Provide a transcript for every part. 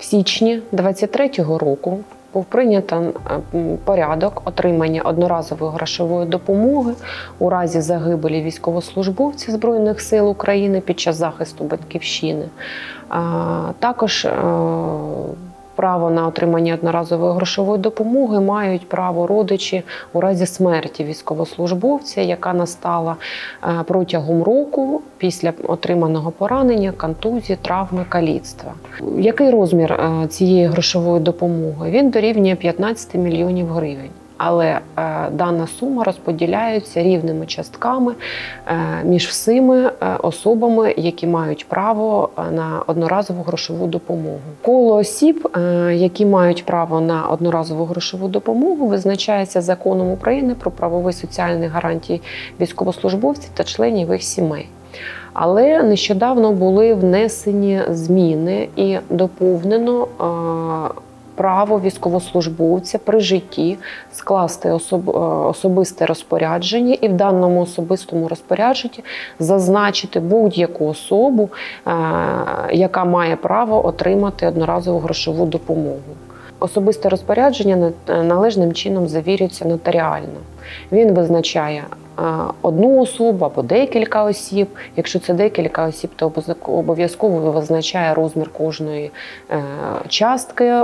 В січні 23-го року був прийнято е, порядок отримання одноразової грошової допомоги у разі загибелі військовослужбовців Збройних сил України під час захисту батьківщини. Також е, право на отримання одноразової грошової допомоги мають право родичі у разі смерті військовослужбовця, яка настала е, протягом року після отриманого поранення, контузії, травми, каліцтва. Який розмір е, цієї грошової допомоги? Він дорівнює 15 мільйонів гривень. Але е, дана сума розподіляється рівними частками е, між всіми е, особами, які мають право на одноразову грошову допомогу. Коло осіб, які мають право на одноразову грошову допомогу, визначається законом України про правові соціальні гарантії військовослужбовців та членів їх сімей. Але нещодавно були внесені зміни і доповнено право військовослужбовця при житті скласти особ, е, особисте розпорядження і в даному особистому розпорядженні зазначити будь-яку особу, е, яка має право отримати одноразову грошову допомогу. Особисте розпорядження належним чином завірюється нотаріально. Він визначає е, одну особу або декілька осіб. Якщо це декілька осіб, то обов'язково- визначає розмір кожної е, частки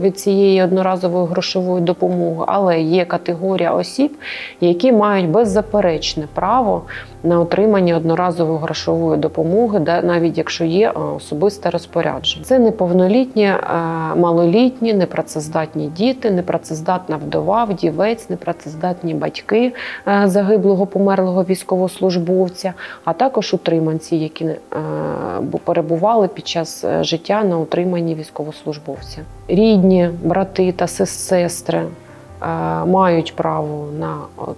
від цієї одноразової грошової допомоги. Але є категорія осіб, які мають беззаперечне право на отримання одноразової грошової допомоги, навіть якщо є е, особисте розпорядження. Це неповнолітні, малолітні, непрацездатні діти, непрацездатна вдова, вдівець, непрацездатні батьки е, загиблого померлого військовослужбовця, а також утриманці, які е, перебували під час е, життя на утриманні військовослужбовця. Рідні, брати та сестри мають право на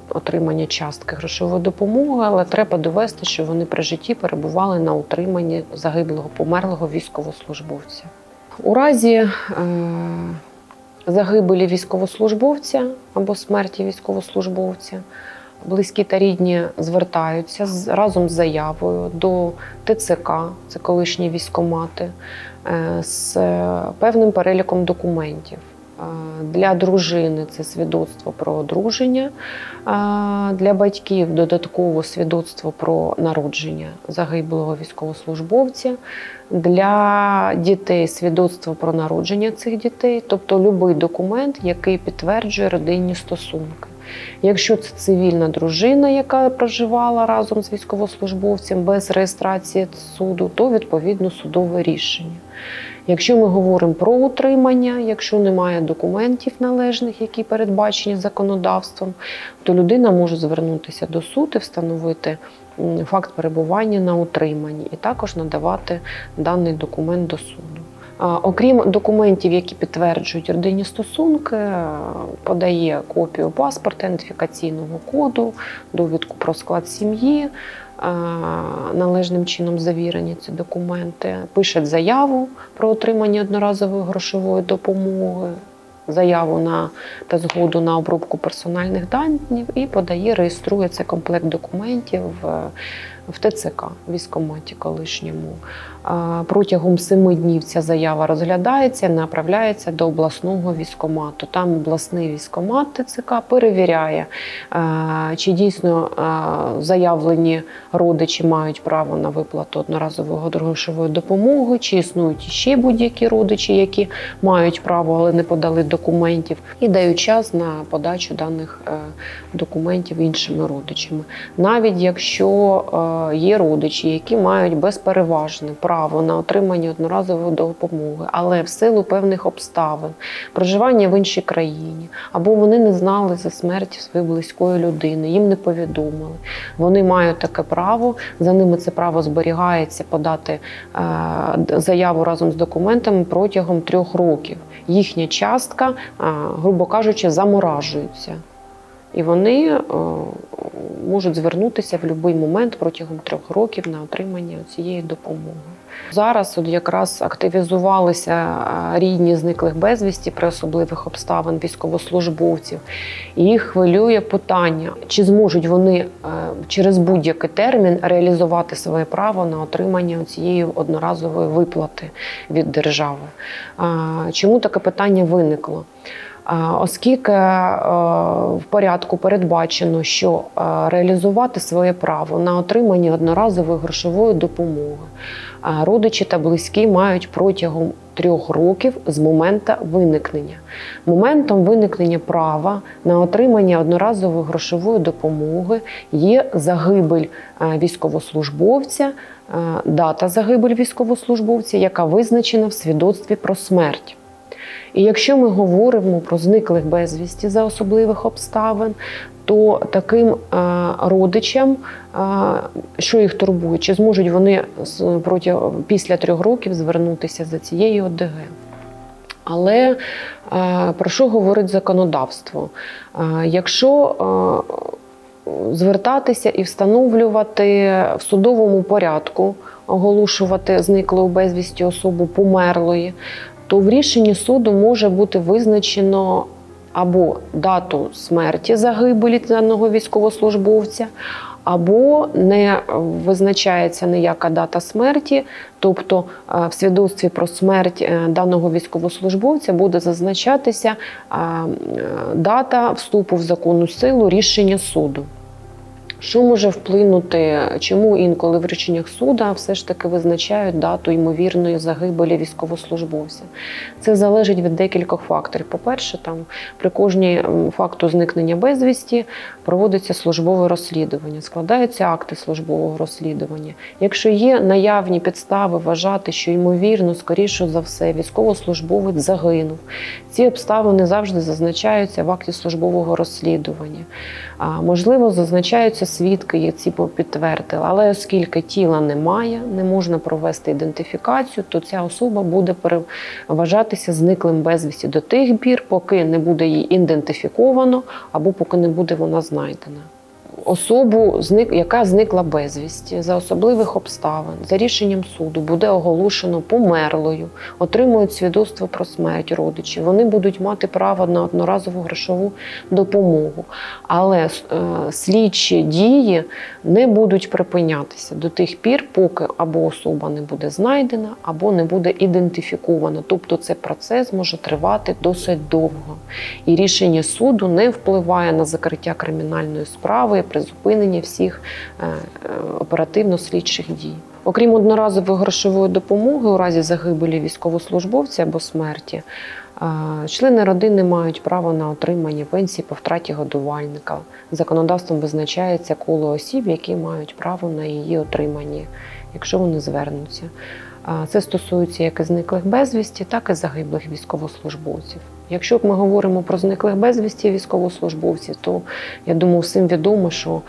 отримання частки грошової допомоги, але треба довести, що вони при житті перебували на утриманні загиблого померлого військовослужбовця. У разі загибелі військовослужбовця або смерті військовослужбовця. Близькі та рідні звертаються з, разом з заявою до ТЦК, це колишні військомати, е, з е, певним переліком документів. Для дружини це свідоцтво про одруження, для батьків додатково свідоцтво про народження загиблого військовослужбовця, для дітей свідоцтво про народження цих дітей, тобто будь-який документ, який підтверджує родинні стосунки. Якщо це цивільна дружина, яка проживала разом з військовослужбовцем без реєстрації суду, то відповідно судове рішення. Якщо ми говоримо про утримання, якщо немає документів належних, які передбачені законодавством, то людина може звернутися до суду і встановити факт перебування на утриманні і також надавати даний документ до суду. Окрім документів, які підтверджують родинні стосунки, подає копію паспорта, ідентифікаційного коду, довідку про склад сім'ї, належним чином завірені ці документи, пише заяву про отримання одноразової грошової допомоги, заяву на та згоду на обробку персональних даних і подає, реєструє цей комплект документів в ТЦК, військкоматі колишньому. Протягом семи днів ця заява розглядається, направляється до обласного військкомату. Там обласний військкомат ТЦК перевіряє, чи дійсно заявлені родичі мають право на виплату одноразової грошової допомоги, чи існують ще будь-які родичі, які мають право, але не подали документів, і дають час на подачу даних е, документів іншими родичами. Навіть якщо е, є родичі, які мають безпереважне право на отримання одноразової допомоги, але в силу певних обставин, проживання в іншій країні, або вони не знали за смертю своєї близької людини, їм не повідомили. Вони мають таке право, за ними це право зберігається подати е, заяву разом з документами протягом трьох років. Їхня частка, е, грубо кажучи, заморажується. І вони е, можуть звернутися в будь-який момент протягом трьох років на отримання цієї допомоги. Зараз от якраз активізувалися а, рідні зниклих безвісті при особливих обставин військовослужбовців. Їх хвилює питання, чи зможуть вони е, через будь-який термін реалізувати своє право на отримання цієї одноразової виплати від держави. Чому таке питання виникло? Оскільки е, в порядку передбачено, що е, реалізувати своє право на отримання одноразової грошової допомоги родичі та близькі мають протягом трьох років з моменту виникнення. Моментом виникнення права на отримання одноразової грошової допомоги є загибель е, військовослужбовця, дата загибель військовослужбовця, яка визначена в свідоцтві про смерть. І якщо ми говоримо про зниклих безвісті за особливих обставин, то таким е, родичам, е, що їх турбує, чи зможуть вони протягом після трьох років звернутися за цією ОДГ? Але е, про що говорить законодавство? Якщо звертатися і встановлювати в судовому порядку, оголошувати зниклою безвісті особу померлої, то в рішенні суду може бути визначено або дату смерті загибелі даного військовослужбовця, або не визначається ніяка дата смерті, тобто е, в свідоцтві про смерть е, даного військовослужбовця буде зазначатися е, дата вступу в законну силу рішення суду. Що може вплинути, чому інколи в рішеннях суда все ж таки визначають дату ймовірної загибелі військовослужбовця? Це залежить від декількох факторів. По-перше, там при кожній факту зникнення безвісті проводиться службове розслідування, складаються акти службового розслідування. Якщо є наявні підстави вважати, що ймовірно, скоріше за все, військовослужбовець загинув, ці обставини завжди зазначаються в акті службового розслідування. А, можливо, зазначаються свідки, ці підтвердили, але оскільки тіла немає, не можна провести ідентифікацію, то ця особа буде вважатися зниклим безвісті до тих пір, поки не буде її ідентифіковано або поки не буде вона знайдена. Особу, яка зникла безвісті за особливих обставин, за рішенням суду буде оголошено померлою, отримують свідоцтво про смерть родичі. Вони будуть мати право на одноразову грошову допомогу. Але е, слідчі дії не будуть припинятися до тих пір, поки або особа не буде знайдена, або не буде ідентифікована. Тобто цей процес може тривати досить довго. І рішення суду не впливає на закриття кримінальної справи призупинення всіх е, оперативно-слідчих дій. Окрім одноразової грошової допомоги у разі загибелі військовослужбовця або смерті, е, члени родини мають право на отримання пенсії по втраті годувальника. Законодавством визначається коло осіб, які мають право на її отримання, якщо вони звернуться. Це стосується як і зниклих безвісті, так і загиблих військовослужбовців. Якщо ми говоримо про зниклих безвісті військовослужбовців, то я думаю, всім відомо, що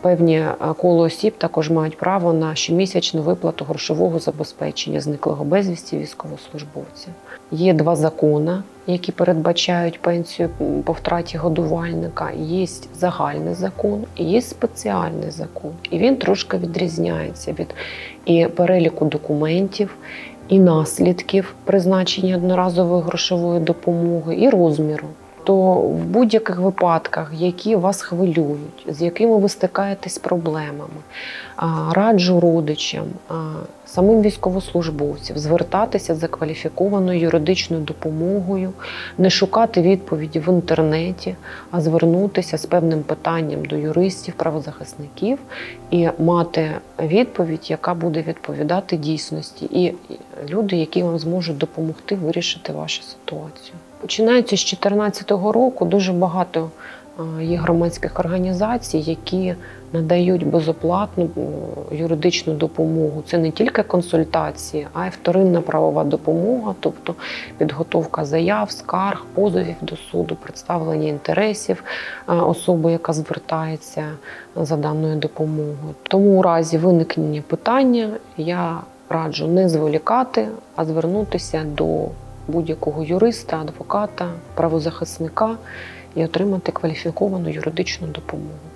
певні коло осіб також мають право на щомісячну виплату грошового забезпечення зниклого безвісті військовослужбовця. Є два закони, які передбачають пенсію по втраті годувальника. Є загальний закон і є спеціальний закон. І він трошки відрізняється від і переліку документів, і наслідків призначення одноразової грошової допомоги, і розміру. То в будь-яких випадках, які вас хвилюють, з якими ви стикаєтесь проблемами, раджу родичам, самим військовослужбовцям звертатися за кваліфікованою юридичною допомогою, не шукати відповіді в інтернеті, а звернутися з певним питанням до юристів, правозахисників і мати відповідь, яка буде відповідати дійсності, і люди, які вам зможуть допомогти вирішити вашу ситуацію. Починаючи з 2014 року, дуже багато е, є громадських організацій, які надають безоплатну е, юридичну допомогу. Це не тільки консультації, а й вторинна правова допомога, тобто підготовка заяв, скарг, позовів до суду, представлення інтересів е, особи, яка звертається за даною допомогою. Тому у разі виникнення питання я раджу не зволікати, а звернутися до будь-якого юриста, адвоката, правозахисника і отримати кваліфіковану юридичну допомогу.